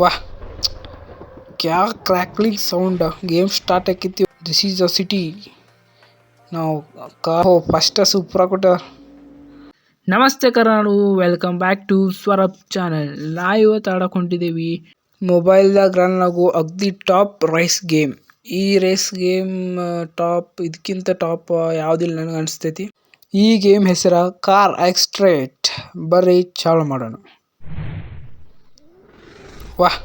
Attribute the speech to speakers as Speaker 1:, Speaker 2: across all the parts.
Speaker 1: ವಾಹ್. ಕ್ಯಾ crackling sound game start ಆಕೈತಿ ದಿಸ್ ಈಸ್ ಅ ಸಿಟಿ ನಾವು ಕಾರ್ ಫಸ್ಟ್ ಸೂಪರ್ ಕೊಟ್ಟ ನಮಸ್ತೆ Karnadu welcome back to Swarup channel ನಾ ಇವತ್ತು ಆಡಕೊಂಡಿದ್ದೀವಿ ಮೊಬೈಲ್ದಾಗ ರನ್ ಆಗೋ ಅಗ್ದಿ ಟಾಪ್ ರೈಸ್ ಗೇಮ್ ಈ ರೇಸ್ ಗೇಮ್ ಟಾಪ್ ಇದಕ್ಕಿಂತ ಟಾಪ್ ಯಾವುದಿಲ್ಲ ನನಗೆ ಅನಿಸ್ತೈತಿ. ಈ ಗೇಮ್ ಹೆಸರ ಕಾರ್ ಎಕ್ಸ್ಟ್ರೇಟ್ ಬರ್ರಿ ಚಾಲು ಮಾಡೋಣ. ವಾಹ್.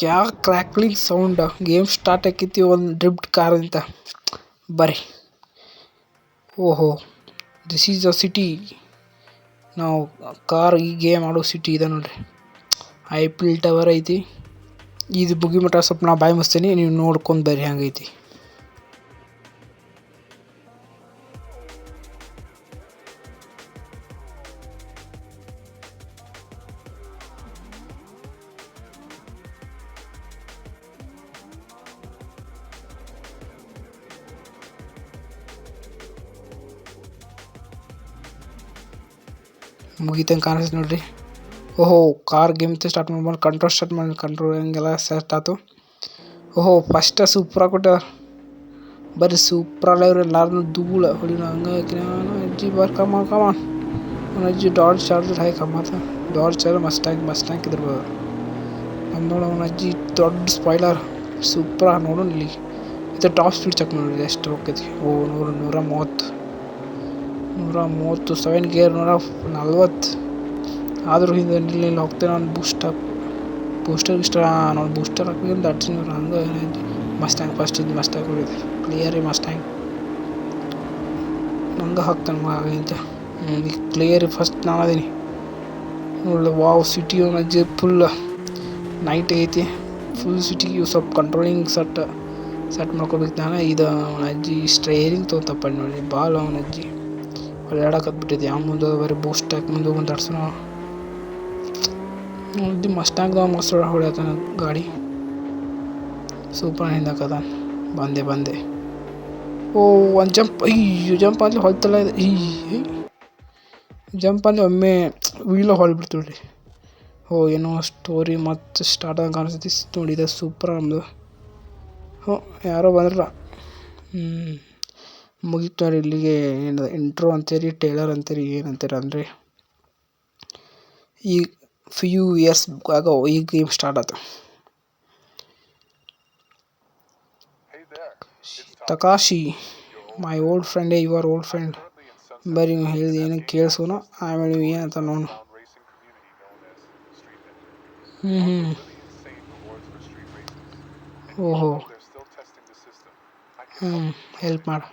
Speaker 1: ಕ್ಯಾ ಕ್ರ್ಯಾಕ್ಲಿಂಗ್ ಸೌಂಡ್, ಗೇಮ್ ಸ್ಟಾರ್ಟ್ ಆಕೈತಿ ಒಂದು ಡ್ರಿಫ್ಟ್ ಕಾರ್ ಅಂತ. ಬರ್ರಿ. ಓಹೋ ದಿಸ್ ಈಸ್ ಅ ಸಿಟಿ ನಾವು ಕಾರ್ ಈ ಗೇಮ್ ಆಡೋ ಸಿಟಿ ಇದೆ ನೋಡ್ರಿ. ಎಲ್ ಟವರ್ ಐತಿ. ಇದು ಬುಗಿಮಠ ಸ್ವಲ್ಪ ನಾ ಬಾಯಿ ಮುಸ್ತೀನಿ ನೀವು ನೋಡ್ಕೊಂಡು ಬರ್ರಿ, ಹಂಗೈತಿ. ಮುಗಿತಂಗೆ ಕಾಣಿಸ್ತದೆ ನೋಡ್ರಿ. ಓಹೋ, ಕಾರ್ ಗೇಮ್ ಸ್ಟಾರ್ಟ್ ಮಾಡ್ಬೋದು ಕಂಟ್ರೋಲ್ ಸ್ಟಾರ್ಟ್ ಮಾಡಿ ಕಂಟ್ರೋಲ್ ಹಿಂಗೆಲ್ಲ ಸೆಟ್ ಆಯ್ತು ಓಹೋ ಫಸ್ಟ ಸೂಪರ್ ಕೊಟ್ಟ ಬರ್ರಿ ಸೂಪರ್ ಇವ್ರು ಎಲ್ಲಾರು ಧೂಳ ಹೊಡಿ ಹಂಗೆ ಅಜ್ಜಿ ಬರ್ ಕಮ ಅವ್ನ ಅಜ್ಜಿ ಡಾಡ್ ಚಾರ್ಜರ್ ಹಾಕಿ ಕಮ್ಮತ್ತ ಡಾಡ್ ಚಾರ್ಜರ್ ಮಸ್ಟ್ ಹಾಕಿ ಮಸ್ಟ್ ಹಾಕಿದಿರ್ಬೋದು ನಮ್ಮ ನೋಡ ಅವನ ಅಜ್ಜಿ ದೊಡ್ಡ ಸ್ಪಾಯ್ಲರ್ ಸೂಪರ್ ನೋಡೋಣ ಇಲ್ಲಿ ಇದು ಟಾಪ್ ಸ್ಪೀಡ್ ಚೆಕ್ ನೋಡಿರಿ ಎಷ್ಟು ಹೋಗ್ತೈತಿ. ಓ, ನೂರು, ನೂರ ಮೂವತ್ತು. ನೂರ ಮೂವತ್ತು ಸೆವೆನ್ ಗೇರ್ ನೂರ ನಲ್ವತ್ತು. ಆದರೂ ಹಿಂದೆ ಇಲ್ಲಿ ಹೋಗ್ತೇನೆ ನಾನು ಬೂಸ್ಟ್ ಅಪ್ ಬೂಸ್ಟರ್ ಗಿಸ್ಟರ್ ನಾನು ಬೂಸ್ಟರ್ ಹಾಕಿದ್ರೆ ನೂರ ಹಂಗೆ ಮಸ್ಟ್ ಹ್ಯಾಂಗ್ ಫಸ್ಟ್ ಇದು ಮಸ್ಟ್ ಹ್ಯಾಂಗ್ ಹೊಡಿದೆ ಕ್ಲಿಯರಿ ಮಸ್ಟ್ ಹ್ಯಾಂಗ್ ನಂಗೆ ಹಾಕ್ತಾನೆ ಮಗ ಅಂತ ಈಗ ಕ್ಲಿಯರಿ ಫಸ್ಟ್ ನಾನು ಅದೀನಿ ನೋಡಿದೆ ವಾವ್ ಸಿಟಿ ಅಜ್ಜಿ ಫುಲ್ ನೈಟ್ ಐತಿ. ಫುಲ್ ಸಿಟಿಗೆ ಸ್ವಲ್ಪ ಕಂಟ್ರೋಲಿಂಗ್ ಸೆಟ್ ಸೆಟ್ ಮಾಡ್ಕೋಬೇಕು ನಾನು ಇದು ಅಜ್ಜಿ ಸ್ಟ್ರೇರಿಂಗ್ ತೊಗೊಂತಪ್ಪ ನೋಡಿ ಭಾಳ ಅವನ ಅಜ್ಜಿ. ಹೊಳ್ಯಾಡಕತ್ಬಿಟ್ಟಿದೆ ಯಾವ ಮುಂದೆ ಬರೀ ಬೂಸ್ಟ್ ಹಾಕಿ ಮುಂದೆ ಒಂದು ಆಡ್ಸೋಣ ಇದು ಮಸ್ಟಾಗ್ದ ಮಸ್ತ್ ಹೊಡೆಯತ್ತಾನ ಗಾಡಿ. ಸೂಪರ್ ಹಿಂದಾಕದ ಬಂದೆ ಬಂದೆ. ಓ, ಒಂದು ಜಂಪ್ ಅಯ್ಯೋ ಜಂಪ್ ಅಲ್ಲಿ ಹೊಲ್ತಲ್ಲ ಇದೆ. ಈ ಜಂಪ್ ಅಲ್ಲಿ ಒಮ್ಮೆ ವೀಲ ಹೊಳ್ಬಿಡ್ತು ರೀ ಓ, ಏನೋ ಸ್ಟೋರಿ ಮತ್ತು ಸ್ಟಾರ್ಟ್ ಆಗಿ ಕಾಣಿಸ್ತೈತಿ ನೋಡಿದೆ ಸೂಪರ್ ನಮ್ಮದು ಹ್ಞೂ ಯಾರೋ ಬಂದ್ರಲ್ಲ. ಹ್ಞೂ ಮುಗೀತು ನೋಡಿ ಇಲ್ಲಿಗೆ ಏನು ಇಂಟ್ರೋ ಅಂತೀರಿ ಟೇಲರ್ ಅಂತೀರಿ ಏನಂತೀರ ಅಂದರೆ, ಈ ಫ್ಯೂ ಇಯರ್ಸ್ ಆಗ ಈ ಗೇಮ್ ಸ್ಟಾರ್ಟ್ ಆಯ್ತು Takashi my old friend your old friend ಬರೀ ನೀವು ಹೇಳಿದ ಏನು ಕೇಳಿಸೋನು, ಆಮೇಲೆ ನೀವು ಏನಂತ ನೋಡು. ಹ್ಞೂ ಹ್ಞೂ ಓಹೋ. ಹ್ಞೂ ಹೆಲ್ಪ್ ಮಾಡು.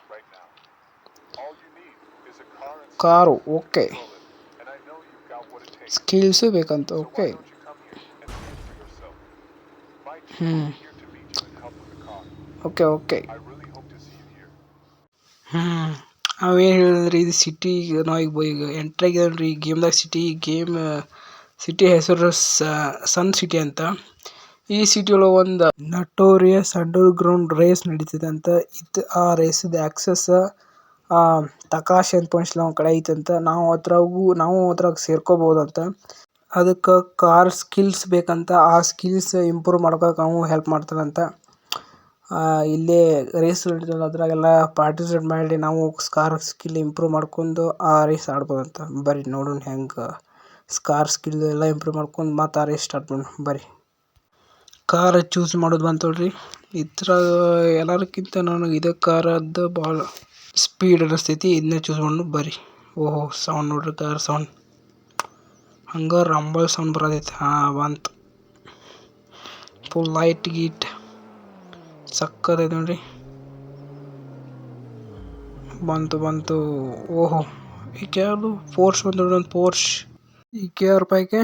Speaker 1: Car, okay. ಸ್ಕಿಲ್ಸು ಬೇಕಂತ, ಓಕೆ. ಹ್ಞೂ ಓಕೆ ಓಕೆ. ಹ್ಞೂ ಅವೇನು ಹೇಳಿದ್ರಿ, ಇದು ಸಿಟಿ ನಾವು ಈಗ ಈಗ ಎಂಟ್ರ್ ಆಗಿದಲ್ರಿ ಈ ಗೇಮ್ದಾಗ ಸಿಟಿ ಗೇಮ್ ಸಿಟಿ ಹೆಸರು ಸನ್ ಸಿಟಿ ಅಂತ. ಈ ಸಿಟಿ ಒಳಗೆ ಒಂದು ನಟೋರಿಯಸ್ ಅಂಡರ್ ಗ್ರೌಂಡ್ ರೇಸ್ ನಡೀತಿದೆ ಅಂತ. ಇದು ಆ ರೇಸಿದ ಆ್ಯಕ್ಸಸ್ ತಕಾಶಿ ಅಂತ ಪಾಯಿಂಟ್ಸ್ ಒಂದು ಕಡೆ ಐತಂತ ನಾವು ಅದ್ರಾಗೂ, ನಾವು ಅದ್ರಾಗ ಸೇರ್ಕೋಬೋದಂತ. ಅದಕ್ಕೆ ಕಾರ್ ಸ್ಕಿಲ್ಸ್ ಬೇಕಂತ ಆ ಸ್ಕಿಲ್ಸ್ ಇಂಪ್ರೂವ್ ಮಾಡ್ಕೊಳಕ್ಕೆ ನಾವು ಹೆಲ್ಪ್ ಮಾಡ್ತಾರಂತ. ಇಲ್ಲೇ ರೇಸ್ ಅದ್ರಾಗೆಲ್ಲ ಪಾರ್ಟಿಸಿಪೇಟ್ ಮಾಡಿ ನಾವು ಕಾರ್ ಸ್ಕಿಲ್ ಇಂಪ್ರೂವ್ ಮಾಡ್ಕೊಂಡು ಆ ರೇಸ್ ಆಡ್ಬೋದಂತ. ಬರ್ರಿ ನೋಡೋಣ ಹೆಂಗೆ ಕಾರ್ ಸ್ಕಿಲ್ ಎಲ್ಲ ಇಂಪ್ರೂವ್ ಮಾಡ್ಕೊಂಡು ಮತ್ತು ಆ ರೇಸ್ ಸ್ಟಾರ್ಟ್ ಮಾಡೋಣ. ಬರ್ರಿ ಕಾರ್ ಚೂಸ್ ಮಾಡೋದು ಬಂತು ನೋಡ್ರಿ. ಇದ್ರಾಗ ಎಲ್ಲರಕ್ಕಿಂತ ನನಗೆ ಇದೇ ಕಾರದ್ದು ಭಾಳ ಸ್ಪೀಡ್ ಅನಿಸ್ತೈತಿ ಇದನ್ನೇ ಚೂಸ್ ಮಾಡೋಣ ಬರ್ರಿ. ಓಹೋ ಸೌಂಡ್ ನೋಡ್ರಿ ಕಾರ್ ಸೌಂಡ್ ಹಂಗೆ ರಂಬಲ್ ಸೌಂಡ್ ಬರೋದೈತೆ ಹಾಂ, ಬಂತು. Full light ಗೀಟ್. ಸಕ್ಕತ್ತೈತೆ ನೋಡ್ರಿ. ಬಂತು ಬಂತು. ಓಹೋ ಈ ಯಾವುದು ಪೋರ್ಶ್ ಬಂತು ನೋಡಿ ಒಂದು ಪೋರ್ಷ್ ಈ ಕೆ ಆರ್ ರೂಪಾಯಿಗೆ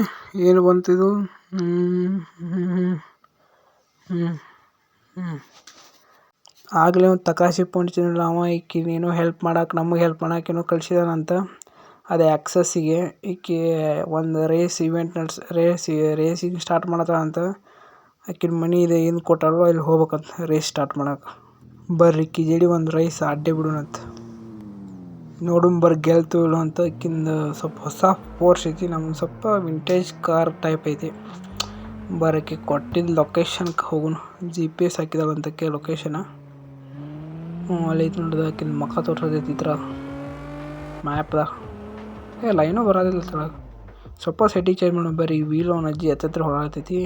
Speaker 1: ಏನು ಬಂತಿದು ಇದು ಹ್ಞೂ ಹ್ಞೂ ಹ್ಞೂ ಹ್ಞೂ ಆಗಲೇ ಒಂದು ತಕಾಶಿ ಪೊಂಚಿನಲ್ಲ ಅವ ಈಕಿ ಏನೋ ಹೆಲ್ಪ್ ಮಾಡಕ್ಕೆ ನಮಗೆ ಹೆಲ್ಪ್ ಮಾಡಕ್ಕೆ ಏನೋ ಕಳ್ಸಿದಾನಂತ. ಅದು ಆ್ಯಕ್ಸಸ್ಸಿಗೆ ಈಕಿ ಒಂದು ರೇಸ್ ಇವೆಂಟ್ ನಡ್ಸ್ ರೇಸ್ ರೇಸಿಂಗ್ ಸ್ಟಾರ್ಟ್ ಮಾಡತ್ತಾಳಂತ ಆಕಿನ ಮನಿ ಇದೆ, ಏನು ಕೊಟ್ಟಾರೋ ಅಲ್ಲಿ ಹೋಗ್ಬೇಕಂತ ರೇಸ್ ಸ್ಟಾರ್ಟ್ ಮಾಡಕ್ಕೆ ಬರ್ರಿ, ಈಕಿ ಜೋಡಿ ಒಂದು ರೈಸ್ ಅಡ್ಡೆ ಬಿಡೋಣಂತ. ನೋಡುನ್ ಬರ್ರಿ, ಗೆಲ್ತು ಇಲ್ಲೋ ಅಂತ ಆಕಿಂದು ಸ್ವಲ್ಪ ಹೊಸ ಫೋರ್ಸ್ ಐತಿ ನಮ್ಗೆ ಸ್ವಲ್ಪ ವಿಂಟೇಜ್ ಕಾರ್ ಟೈಪ್ ಐತಿ. ಬರೋಕ್ಕೆ ಕೊಟ್ಟಿದ್ದ ಲೊಕೇಶನ್ಗೆ ಹೋಗೋಣ. ಜಿ ಪಿ ಎಸ್ ಹಾಕಿದಾಳಂತಕ್ಕೆ ಲೊಕೇಶನ ಹ್ಞೂ, ಅಲ್ಲಿ ಐತೆ ನೋಡಿದ ಆಕಿನ ಮುಖ ತೋರ್ಸೋದೈತಿ ಇದ್ರ ಮ್ಯಾಪ್ದಾಗ ಏ, ಲೈನೂ ಬರೋದಿಲ್ಲ ಕೆಳಗೆ ಸ್ವಲ್ಪ ಸೆಟ್ಟಿಂಗ್ ಚೇಂಜ್ ಮಾಡೋಣ ಬರ್ರಿ ವೀಲ್ ಅವನ ಅಜ್ಜಿ ಹತ್ತತ್ರ ಹೊರತೈತಿ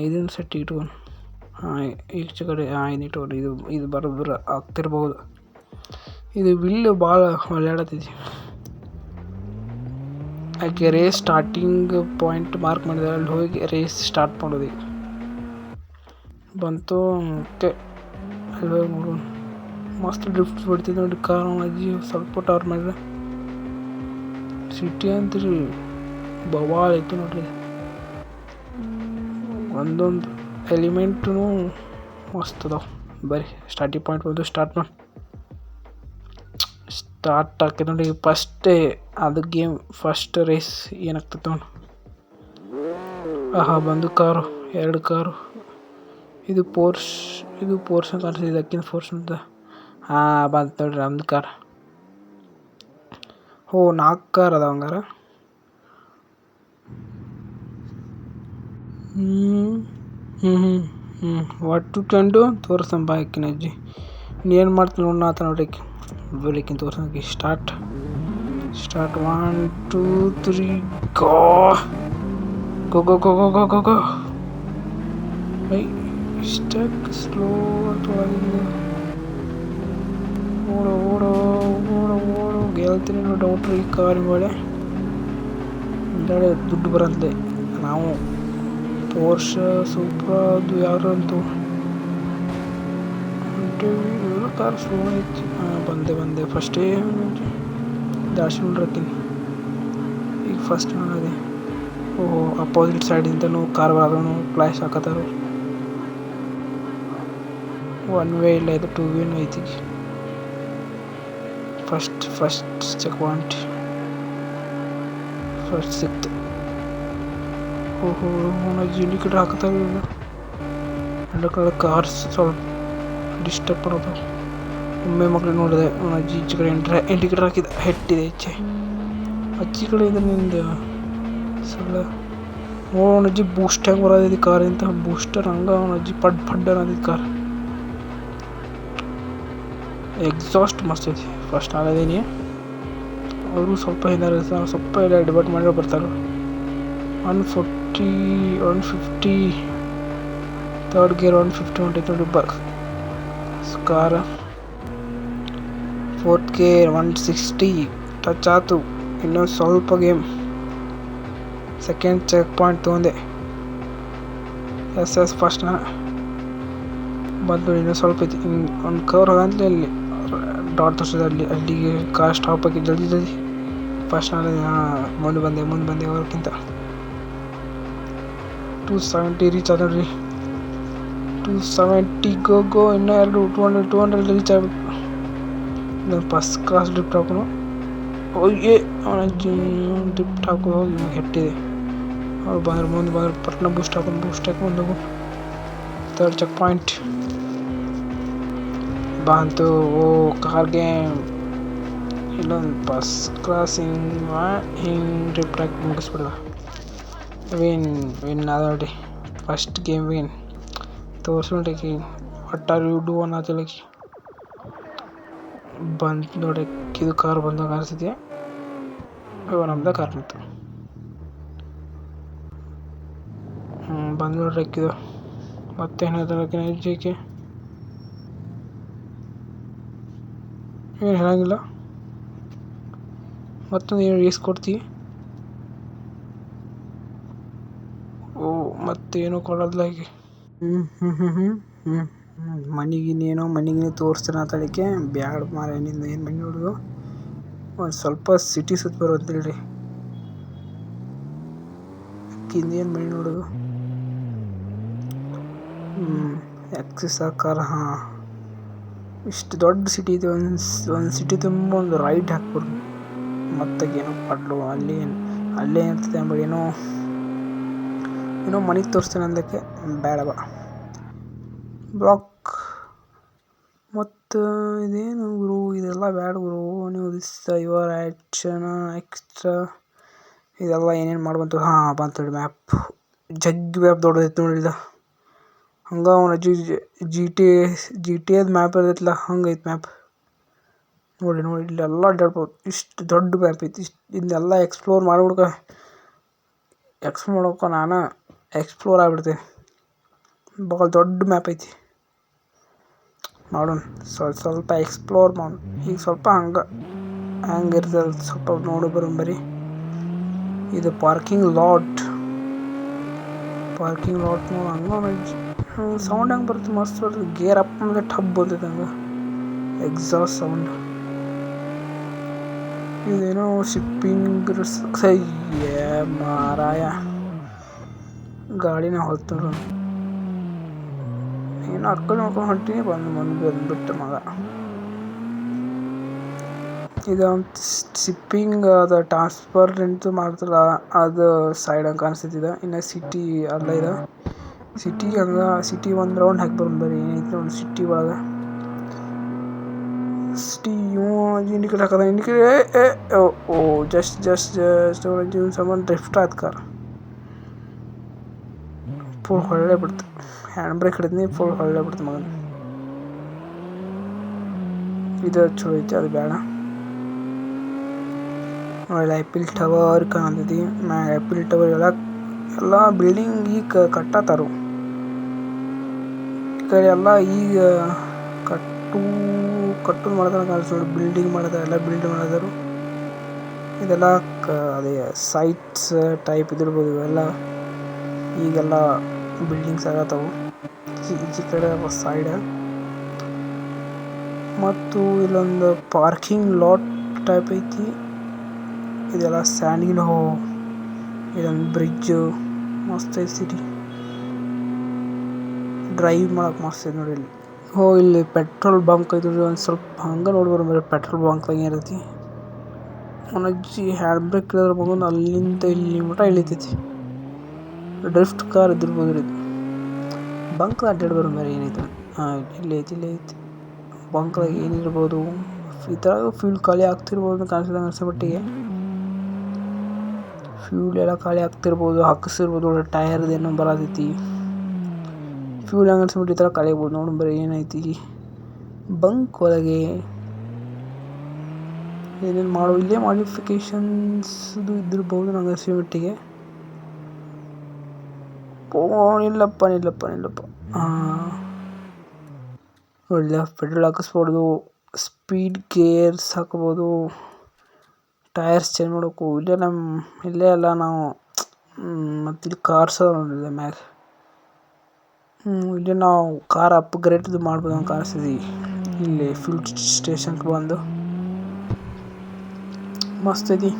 Speaker 1: ಇದನ್ನು ಸೆಟ್ಟಿಂಗ್ ಇಟ್ಕೊಂಡು ಹಾಂ ಈಚೆ ಕಡೆ ಹಾಂ ಇದು ಇಟ್ಕೊಂಡು ಇದು ಇದು ಬರೋಬ್ಬರ ಆಗ್ತಿರ್ಬೋದು. ಇದು ವಿಲ್ ಭಾಳ ಒಳ್ಳಾಡತೈತಿ ಆಕೆ ರೇಸ್ ಸ್ಟಾರ್ಟಿಂಗ್ ಪಾಯಿಂಟ್ ಮಾರ್ಕ್ ಮಾಡಿದ್ರೆ, ಅಲ್ಲಿ ಹೋಗಿ ರೇಸ್ ಸ್ಟಾರ್ಟ್ ಮಾಡೋದು. ಬಂತು, ಓಕೆ. ಅಲ್ಲಿ ಹೋಗಿ ನೋಡೋಣ. ಮಸ್ತ್ ಡ್ರಿಫ್ಟ್ ಬಿಡ್ತಿದ್ದೆ ನೋಡಿ ಕಾರ್ ಅಜ್ಜಿ ಸ್ವಲ್ಪ ಟವರ್ ಮಾಡಿದ್ರೆ ಸಿಟಿ ಅಂತೀರಿ ಬವಾಲ್ ಐತಿ ನೋಡ್ರಿ. ಒಂದೊಂದು ಎಲಿಮೆಂಟು ಮಸ್ತ್ ಅದಾವ. ಬರ್ರಿ ಸ್ಟಾರ್ಟಿಂಗ್ ಪಾಯಿಂಟ್ ಬಂದು ಸ್ಟಾರ್ಟ್ ಮಾಡಿ. ಸ್ಟಾರ್ಟ್ ಆಕೈತೆ ನೋಡಿ ಫಸ್ಟೇ ಅದು ಗೇಮ್ ಫಸ್ಟ್ ರೇಸ್ ಏನಾಗ್ತೈತೆ ನೋಡಿ. ಆಹಾ, ಬಂದು ಕಾರು, ಎರಡು ಕಾರು. ಇದು ಪೋರ್ಸ್ ಇದು ಪೋರ್ಸ್ ಅಂತ ಕಾಣಿಸ್ತಿದೆ ಅಕ್ಕಿನ ಫೋರ್ಸ್ ಅಂತ. ಹಾಂ ಬಂತು ನೋಡ್ರಿ ನಮ್ದು ಕಾರ್. ಹೋ ನಾಲ್ಕು ಕಾರ್ ಅದಾವ ಹಂಗಾರ. ಹ್ಞೂ ಹ್ಞೂ ಹ್ಞೂ ಹ್ಞೂ ಒಟ್ಟು ಕಂಡು ತೋರಿಸ್ತಂಬ ಆಕಿನ ಅಜ್ಜಿ. ಏನು ಮಾಡ್ತೀನಿ ನೋಡೋಣ ಆತ ನೋಡ್ರಿ ಆಕಿ ತೋರ್ಸೋಕೆ start. Start one, two, three, go. Go go go go go go. Go stuck slow ಅಂತ ಓಡೋ ಗೆಲ್ತೀನಿ ನೋಡಿ ಡೌಟ್ರಿ ಈ ಕಾರ್ ಮೇಲೆ. ಹಿಂದೆಗಡೆ ದುಡ್ಡು ಬರಂತೆ ನಾವು ಪೋರ್ಷ ಸೂಪರ್ ಅದು ಯಾರು ಅಂತು. ಕಾರ್ ಸ್ಲೋ ಐತಿ. ಬಂದೆ ಬಂದೆ. ಫಸ್ಟೇ ದಾಶಿ ನೋಡ್ರಕ್ಕಿನಿ ಈಗ ಫಸ್ಟ್ ನೋಡದೆ ಓಹೋ ಅಪೋಸಿಟ್ ಸೈಡಿಂದನೂ ಕಾರ್ ಬರೋನು ಕ್ಲಾಶ್ ಹಾಕತ್ತಾರ ಒನ್ ವೇ ಇಲ್ಲ ಇದು ಟೂ ವೇನು ಐತಿ. First first check point first ಸಿಕ್ತು ಓಹೋ ಅಜ್ಜಿ ಇಂಡಿಕೇಟರ್ ಹಾಕ್ತಾರೆ ಎರಡು ಕಡೆ ಕಾರ್ಸ್ ಸ್ವಲ್ಪ ಡಿಸ್ಟರ್ಬ್ ಮಾಡೋದು ಒಮ್ಮೆ ಮಕ್ಳು ನೋಡಿದೆ ಅವ್ನ ಅಜ್ಜಿ ಈಚೆ ಕಡೆ ಇಂಟ್ರ ಇಂಡಿಕೇಟರ್ ಹಾಕಿದ ಹೆಟ್ಟಿದೆ ಈಚೆ ಅಜ್ಜಿ ಕಡೆ ಇದೆ ನಿಂದು ಸಲ ಓ ಅವ್ನ ಅಜ್ಜಿ ಬೂಸ್ಟ್ ಹೆಂಗೆ ಬರೋದಿದೆ ಕಾರ್ ಅಂತ ಬೂಸ್ಟರ್ ಹಂಗೆ ಅವ್ನ ಅಜ್ಜಿ ಪಡ್ ಪಡ್ ಅನ್ನೋದಿದ್ದು ಕಾರ್ ಎಕ್ಸಾಸ್ಟ್ ಮಸ್ತ್ ಐತಿ ಫಸ್ಟ್ ಆಗದೀನಿ ಅವರು ಸ್ವಲ್ಪ ಹಿಂದೆ ಸ್ವಲ್ಪ ಎಲ್ಲ ಡಿಬೇಟ್ ಮಾಡಿ ಬರ್ತಾರೆ. One forty one fifty third gear one fifty ಹೊಂಟೈತೆ ನೋಡಿ ಬರ್ ಸ್ಕಾರ fourth gear one sixty touch ಆಯ್ತು ಇನ್ನೊಂದು ಸ್ವಲ್ಪ ಗೇಮ್ ಸೆಕೆಂಡ್ ಚೆಕ್ ಪಾಯಿಂಟ್ ತೊಗೊಂಡೆ ಎಸ್ ಎಸ್ ಫಸ್ಟ್ನ ಬಂದು ಇನ್ನೂ ಸ್ವಲ್ಪ ಐತಿ ಒಂದು ಕವರ್ ಹೋಗಂತಲೇ ಅಲ್ಲಿ ಡಾಟ್ ತೋರಿಸಿದೆ ಅಲ್ಲಿ ಅಲ್ಲಿಗೆ ಕಾರ್ ಸ್ಟಾಪ್ ಆಗಿ ಜಲ್ದಿ ಜಲ್ದಿ ಫಸ್ಟ್ ನಾನು ಮುಂದೆ ಬಂದೆ ಮುಂದೆ ಬಂದೆ ಅವ್ರಿಗಿಂತ ಟೂ ಸೆವೆಂಟಿ ರೀಚ್ ಆದ ನೋಡ್ರಿ ಟೂ ಸೆವೆಂಟಿ ಗೋ ಗೋ ಇನ್ನೂ ಎರಡು two hundred two hundred reach ಆಗಬೇಕು ನಾನು ಫಸ್ಟ್ ಕ್ಲಾಸ್ ಡ್ರಿಫ್ಟ್ ಹಾಕೋನು ಹೋಗಿ ಅವನ ಡ್ರಿಫ್ಟ್ ಹಾಕೋ ಹೋಗಿ ಇವಾಗ ಹೆಟ್ಟಿದೆ ಅವ್ರು ಬಂದ್ರೆ ಮುಂದೆ ಬಂದ್ರೆ ಪಟ್ನ ಬೂಸ್ಟ್ ಹಾಕೊಂಡು ಬೂಸ್ಟ್ ಹಾಕೊಂಡು ಹೋಗು ಥರ್ಡ್ ಚೆಕ್ ಪಾಯಿಂಟ್ ಬಂತು ಓ ಕಾರ್ಗೆ ಇಲ್ಲೊಂದು ಬಸ್ ಕ್ರಾಸ್ ಹಿಂಗೆ ಹಿಂಗೆ ರಿಪ್ಲೈಕ್ ಮುಗಿಸ್ಬಿಡ ವಿನ್ ವಿನ್ ಅದೋಡಿ ಫಸ್ಟ್ ಗೇಮ್ ವಿನ್ ತೋರಿಸ್ಬಿಡಕ್ಕೆ ವಾಟ್ ಆರ್ ಯು ಡೂ ಅನ್ನತ್ತಲಕ್ಕೆ ಬಂತು ನೋಡಕ್ಕೆ ಇದು ಕಾರ್ ಬಂದಾಗ ಅನಿಸಿದೆ ನಮ್ದ ಕಾರ್ ನಿಂತು ಬಂದು ನೋಡ್ರಕ್ಕಿದು ಮತ್ತೇನಾದ್ರು ಜಿ ಕೆ ಏನು ಹೇಳಂಗಿಲ್ಲ ಮತ್ತೊಂದು ಏನು ರೇಸ್ ಕೊಡ್ತೀವಿ. ಓ, ಮತ್ತೇನು ಕೊಡೋದಿಲ್ಲ ಈಗ ಹ್ಞೂ ಹ್ಞೂ ಹ್ಞೂ ಹ್ಞೂ ಹ್ಞೂ ಹ್ಞೂ ಮನೆಗಿನ್ನೇನೋ ಮನೆಗಿನೇ ತೋರಿಸ್ತಾನೆ ಅದಕ್ಕೆ ಬ್ಯಾಡ ಮಾರ ನಿಂದ ಏನು ಮನೆ ಹುಡುಗು ಒಂದು ಸ್ವಲ್ಪ ಸಿಟಿ ಸುತ್ತ ಅಂತೇಳಿ ಏನು ಮನೆ ನೋಡೋದು? ಹ್ಞೂ ಎಕ್ಸಿಸ್ ಆಕಾರ, ಹಾಂ. ಇಷ್ಟು ದೊಡ್ಡ ಸಿಟಿ ಇದೆ. ಒಂದು ಒಂದು ಸಿಟಿ ತುಂಬ ಒಂದು ರೈಟ್ ಹಾಕ್ಬಿಡು ಮತ್ತೆ ಏನೋ ಪಡ್ಲು ಅಲ್ಲಿ ಅಲ್ಲೇ ಇರ್ತದೆ ಅಂಬ ಏನೋ ಏನೋ ಮನೆಗೆ ತೋರಿಸ್ತೇನೆ ಅಂದಕ್ಕೆ ಬೇಡವ. ಬ್ಲಾಕ್ ಮತ್ತು ಇದೇನು ಗುರು? ಇದೆಲ್ಲ ಬ್ಯಾಡ ಗುರು. ನೀವು ದಿಸ್ ಯುವರ್ ಆ್ಯಕ್ಷನ್ ಎಕ್ಸ್ಟ್ರಾ ಇದೆಲ್ಲ ಏನೇನು ಮಾಡ್ಬಂತು? ಹಾಂ, ಬಂತು ಮ್ಯಾಪ್ ಜಗ್ಗಿ ಮ್ಯಾಪ್ ದೊಡ್ಡದೈತೆ ನೋಡಿ ಇದು. ಹಂಗೆ ಅವನ G G T G T ಎದ್ ಮ್ಯಾಪ್ ಇರ್ತೈತಲ್ಲ ಹಂಗೈತೆ ಮ್ಯಾಪ್ ನೋಡಿ ನೋಡಿ ಇಲ್ಲೆಲ್ಲ ಅಡ್ಡಾಡ್ಬೋದು ಇಷ್ಟು ದೊಡ್ಡ ಮ್ಯಾಪ್ ಐತಿ. ಇಷ್ಟು ಇದನ್ನೆಲ್ಲ ಎಕ್ಸ್ಪ್ಲೋರ್ ಮಾಡ್ಬಿಡ್ಕ. ಎಕ್ಸ್ಪ್ಲೋರ್ ಮಾಡ್ಬೇಕು ನಾನು ಎಕ್ಸ್ಪ್ಲೋರ್ ಆಗ್ಬಿಡ್ತೀನಿ ಭಾಳ ದೊಡ್ಡ ಮ್ಯಾಪ್ ಐತಿ. ಮಾಡೋಣ ಸ್ವಲ್ಪ ಸ್ವಲ್ಪ ಎಕ್ಸ್ಪ್ಲೋರ್ ಮಾಡೋಣ ಈಗ ಸ್ವಲ್ಪ ಹಂಗೆ ಹಂಗಿರ್ತದೆ ಸ್ವಲ್ಪ ನೋಡಿ ಬರೀ. ಇದು ಪಾರ್ಕಿಂಗ್ ಲಾಟ್ ಪಾರ್ಕಿಂಗ್ ಲಾಟ್ ನೋಡಿ, ಹಂಗೆ ಸೌಂಡ್ ಹೆಂಗೆ ಬರುತ್ತೆ ಮಸ್ತ್ ಬರ್ತದೆ ಗೇರ್ ಅಪ್ ಟಬ್ ಬರ್ತೈತೆ ಹಂಗೆ ಎಕ್ಸಾಸ್ಟ್ ಸೌಂಡ್ ಇದೇನೋ ಶಿಪ್ಪಿಂಗ್ ಮಾರಾಯ. ಗಾಡಿನ ಹೊತ್ತು ಏನು ಅಕ್ಕಲ್ ನೋಡ್ಕೊಂಡು ಹೊಂಟೀನಿ, ಬಂದು ಬಂದು ಬಂದ್ಬಿಟ್ಟು ಮಗ. ಇದೊಂದು ಶಿಪ್ಪಿಂಗ್ ಅದು ಟ್ರಾನ್ಸ್ಫರ್ ನಿಂತು ಮಾಡ್ತಾರಲ್ಲ ಅದು ಸೈಡ್ ಹಂಗೆ ಕಾಣಿಸ್ತಿದ್ದ ಇನ್ನು ಸಿಟಿ ಅಲ್ಲ ಇದು. ಸಿಟಿ ಹಂಗೆ ಸಿಟಿ ಒಂದು ರೌಂಡ್ ಹಾಕಿ ಬರೋಣ ಬರೀ ಏನೈತಿ ನೋಡಿ ಸಿಟಿ ಒಳಗೆ. ಸಿಟಿ ಇವ ಇಂಡಿಕೇಟ್ ಹಾಕದ ಇಂಡಿಕೇಟ್ ಏ ಓ ಜಸ್ಟ್ ಜಸ್ಟ್ ಜಸ್ಟ್ ಜೀವನ ಸಾಮಾನು ಡ್ರಿಫ್ಟ್ ಆದ ಕಾರ್. ಫುಲ್ ಹೊಳ್ಳೆ ಬಿಡ್ತು. ಹ್ಯಾಂಡ್ ಬ್ರೇಕ್ ಹಿಡಿದ್ನಿ ಫುಲ್ ಹೊಳ್ಳೆ ಬಿಡ್ತು ಮಗನ. ಇದು ಚಲೋ ಐತಿ, ಅದು ಬೇಡ ಒಳ್ಳೆ ಐಪಿಲ್ ಟವರ್ ಕಾಣತೈತಿ. ಮ್ಯಾಗ ಐಪಿಲ್ ಟವರ್ ಎಲ್ಲ ಎಲ್ಲ ಬಿಲ್ಡಿಂಗ್ ಈಗ ಕಟ್ಟತ್ತಾರು ಈ ಕಡೆ ಎಲ್ಲ ಈಗ ಕಟ್ಟು ಕಟ್ಟು ಕಾಣಿಸ್ತದೆ ಬಿಲ್ಡಿಂಗ್ ಮಾಡಿದಾರೆ, ಎಲ್ಲ ಬಿಲ್ಡ್ ಮಾಡಿದರು. ಇದೆಲ್ಲ ಕ, ಅದೇ ಸೈಟ್ಸ್ ಟೈಪ್ ಇದಿರ್ಬೋದು ಇವೆಲ್ಲ. ಈಗೆಲ್ಲ ಬಿಲ್ಡಿಂಗ್ಸ್ ಆಗತ್ತವು. ಈಚೆ ಕಡೆ ಸೈಡ್ ಮತ್ತು ಇಲ್ಲೊಂದು ಪಾರ್ಕಿಂಗ್ ಲಾಟ್ ಟೈಪ್ ಐತಿ. ಇದೆಲ್ಲ ಸ್ಯಾಂಡಿನ ಹೋ ಇದೊಂದು ಬ್ರಿಡ್ಜ್ ಮಸ್ತ್ ಐತಿ ಸಿಟಿ ಡ್ರೈವ್ ಮಾಡಕ್ಕೆ ಮಸ್ತ್ ಐತಿ ನೋಡಿ ಇಲ್ಲಿ. ಹೋ, ಇಲ್ಲಿ ಪೆಟ್ರೋಲ್ ಬಂಕ್ ಐತಿ ಒಂದು ಸ್ವಲ್ಪ ಹಂಗೆ ನೋಡಿ ಬರೋ ಪೆಟ್ರೋಲ್ ಬಂಕ್ದಾಗ ಏನೈತಿ ಅಜ್ಜಿ ಹ್ಯಾಂಡ್ ಬ್ರೇಕ್ ಇಳಿದ್ರೆ ಮಗನ ಅಲ್ಲಿಂದ ಇಲ್ಲಿ ಮಟ ಇಳಿತೈತಿ. ಡ್ರಿಫ್ಟ್ ಕಾರ್ ಇದ್ದಿರ್ಬೋದು ರೀ ಬಂಕ್ ಅಡ್ಡಾಡ್ಬಾರ ಬರೋ ಮೇಲೆ ಏನೈತೆ ಹಾಂ, ಇಲ್ಲಿ ಐತಿ ಇಲ್ಲಿ ಐತಿ. ಬಂಕ್ದಾಗ ಏನಿರ್ಬೋದು ಈ ಥರ ಫ್ಯೂಲ್ ಖಾಲಿ ಆಗ್ತಿರ್ಬೋದು ಕಾಣಿಸಿದಂಗೆ ಅನ್ಸೋ ಮಟ್ಟಿಗೆ ಫ್ಯೂಲ್ ಎಲ್ಲ ಖಾಲಿ ಆಗ್ತಿರ್ಬೋದು, ಹಾಕಿಸಿರ್ಬೋದು ಟೈರ್ ಏನೋ ಬರತೈತಿ. ಫ್ಯೂಲ್ ಹಂಗೆ ಅನ್ಸ್ಬಿಟ್ಟು ಈ ಥರ ಖಾಲಿ ನೋಡಿ ಬರೀ ಏನೈತಿ. ಬಂಕ್ ಒಳಗೆ ಏನೇನು ಮಾಡೋ, ಇಲ್ಲೇ ಮಾಡಿಫಿಕೇಶನ್ಸ್ ಇದ್ದಿರ್ಬೋದು ನಂಗೆ ಅನ್ಸೋ ಮಟ್ಟಿಗೆ. ಇಲ್ಲಪ್ಪ ನಿಲ್ಲಪ್ಪ ನಿಲ್ಲಪ್ಪ ಹಾಂ ಒಳ್ಳೆ ಪೆಟ್ರೋಲ್ ಹಾಕಿಸ್ಬೋದು ಸ್ಪೀಡ್ ಗೇರ್ಸ್ ಹಾಕ್ಬೋದು. ಟಯರ್ಸ್ ಚೇಂಜ್ ಮಾಡಬೇಕು ಇಲ್ಲೇ ನಮ್ಮ, ಇಲ್ಲೇ ಎಲ್ಲ ನಾವು ಮತ್ತು ಇಲ್ಲಿ ಕಾರ್ಸ್ ನೋಡಿಲ್ಲ ಮ್ಯಾಗ ಇಲ್ಲಿ ನಾವು ಕಾರ್ ಅಪ್ಗ್ರೇಡ್ ಮಾಡ್ಬೋದು ಅಂತ ಇಲ್ಲಿ ಫ್ಯೂಲ್ ಸ್ಟೇಷನ್ಗೆ ಬಂದು. ಮಸ್ತ್ ಐತಿ.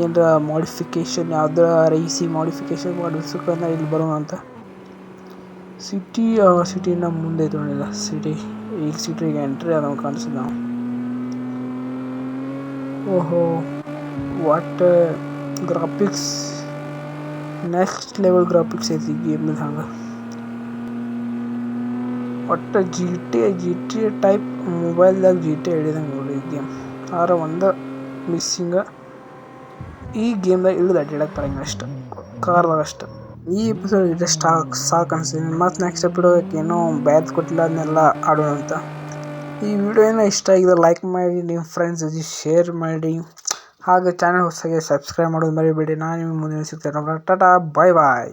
Speaker 1: ಏನರ ಮಾಡಿಫಿಕೇಶನ್ ಯಾವ್ದಾರ ರೈಸಿ ಮಾಡಿಫಿಕೇಶನ್ ಮಾಡಿಸ್ಬೇಕಂದ್ರೆ ಇಲ್ಲಿ ಬರೋಣ ಅಂತ. ಸಿಟಿ ಸಿಟಿ ನಮ್ಮ ಮುಂದೆ ತೊಗೊಂಡಿಲ್ಲ ಸಿಟಿ ಈಗ ಸಿಟಿಗೆ ಎಂಟ್ರಿ ಅದನ್ನು ಕಾಣಿಸ್ತದೆ ನಾವು. ಓಹೋ. What graphics next level graphics ಐತಿ ಗೇಮ್ ಹಂಗೆ ಒಟ್ಟು G T G T type ಮೊಬೈಲ್ದಾಗ G T ಹಿಡಿದಂಗೆ ನೋಡಿ ಈ ಗೇಮ್ ಆದ್ರೆ ಒಂದು ಮಿಸ್ಸಿಂಗ ಈ ಗೇಮ್ದಾಗ ಇಳಿದು ಅಡ್ಡಾಡಕ್ಕೆ ಬರಂಗಿಲ್ಲ ಅಷ್ಟು ಕಾರ್ದಾಗ ಅಷ್ಟು ಈ ಎಪಿಸೋಡ್ ಇದೆ ಸಾಕು ಸಾಕು ಅನಿಸ್ತೀನಿ ಮತ್ತು ನೆಕ್ಸ್ಟ್ ಎಪಿಸೋಡ್ ಏನೋ ಬ್ಯಾದ್ ಕೊಟ್ಟಿಲ್ಲ ಅದನ್ನೆಲ್ಲ ಆಡೋಣ ಅಂತ. ಈ ವಿಡಿಯೋ ಏನೋ ಇಷ್ಟ ಆಗಿದೆ ಲೈಕ್ ಮಾಡಿ, ನಿಮ್ಮ ಫ್ರೆಂಡ್ಸ್ ಜೊತೆ ಶೇರ್ ಮಾಡಿ. ಹಾಗೆ ಚಾನಲ್ ಹೊಸಗೆ ಸಬ್ಸ್ಕ್ರೈಬ್ ಮಾಡೋದು ಮರಿಬೇಡಿ. ನಾನು ನಿಮ್ಮ ಮುಂದಿನ ಸಿಗ್ತೇನೆ ಟಾಟಾ ಬಾಯ್ ಬಾಯ್